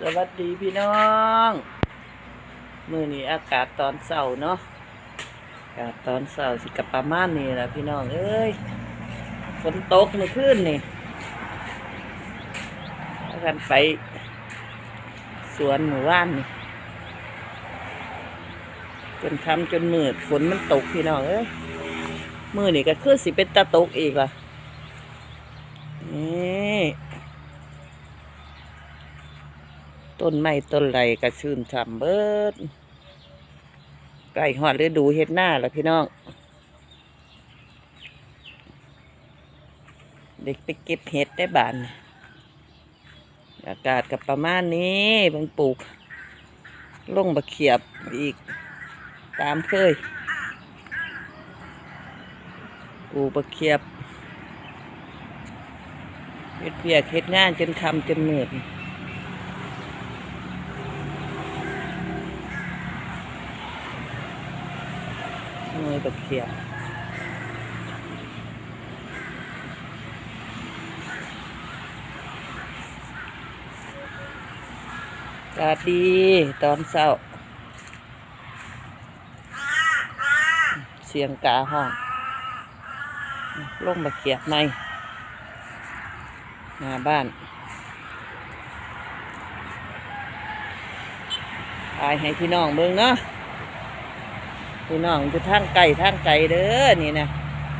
สวัสดีพี่น้องมือนี้อากาศตอนเสาร์เนาะอากาศตอนเสาร์สิกับประมาณนี้แหละพี่น้องเอ้ยฝนตกในขึ้นนี่พากันไปสวนหมู่บ้านนี่จนทำจนมืดฝนมันตกพี่น้องเอ้ยมือนี่ก็คือสิเป็นตะตกอีกล่ะนี่ ต้นไม้ต้นไรก็ชื่นฉ่ำเบิดใกล้หอดฤดูเฮ็ดหน้าแล้วพี่น้อง เด็กไปเก็บเห็ดได้บาน อากาศกับประมาณนี้เบางปลูกลงบะเขียบอีกตามเคยปลูกบะเขียบเฮ็ดเพียกเฮ็ดงานจนคำจนเหนื่อย หน่วยบักเขียบสวัสดีตอนเช้า เสียงกาห้องลงบักเขียบในหน้าบ้านตายให้พี่น้องเบิ่งเนาะ พี่น้องอยู่ทางไก่ทางไก่เด้อนี่นะ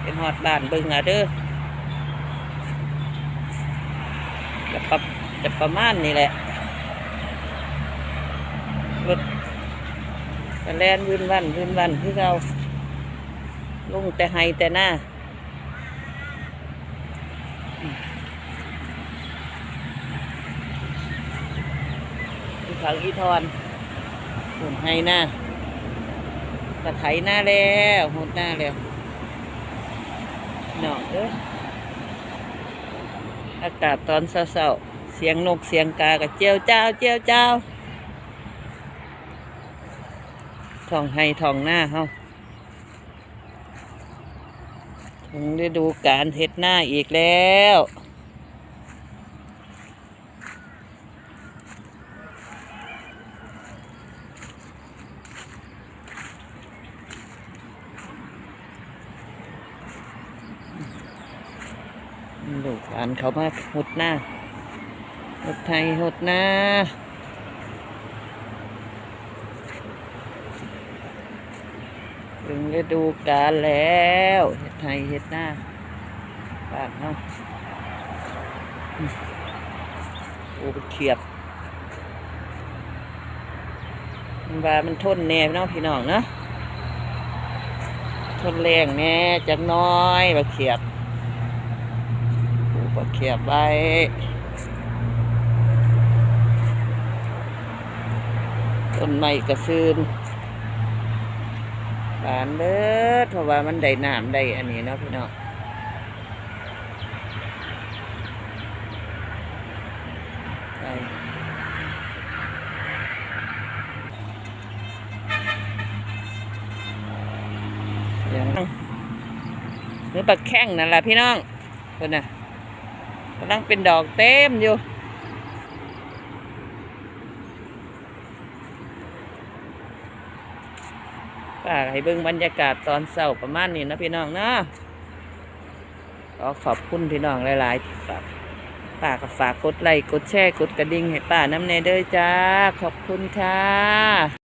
เป็นหอดบ้านบิ่งอะเด้อจะประจะประมาณนี่แหละรถกระแลนวินวันวินวันคือเราลุงแต่ไฮแต่หน้าที่เขาอีทอนหุ่นไฮหน้า ตะไถหน้าแล้วหดหน้าแล้วหนองเอ้ยอากาศตอนเช้าๆเสียงนกเสียงกากับเจียวเจ้าเจียวเจ้าท่องให้ท่องหน้าเฮาถึงได้ดูการเฮ็ดหน้าอีกแล้ว ลูกอ่านเขามาหดหน้าหดไทยหดหน้าถึงฤดูกาลแล้วเฮ็ดไทยเฮ็ดหน้าปากเนาะโอ้เขียบมันว่ามันทนแน่เนาะพี่น้องเนาะทนแรงแน่จักน้อยบาเขียบ กบักเขียบไว้ ต้นไม้กระซืนบานเด้อเพราะว่ามันได้น้ำได้อันนี้เนาะพี่น้องได้ยังหรือปักแข้งนั่นแหละพี่น้องคนน่ะ กำลังเป็นดอกเต็มอยู่ป้าให้เบิ่งบรรยากาศตอนเช้าประมาณนี้นะพี่น้องเนาะขอขอบคุณพี่น้องหลายๆที่ฝากป้าก็ฝากกดไลค์กดแชร์กดกระดิ่งให้ป้าน้ำเนเด้อจ้า ขอบคุณค่ะ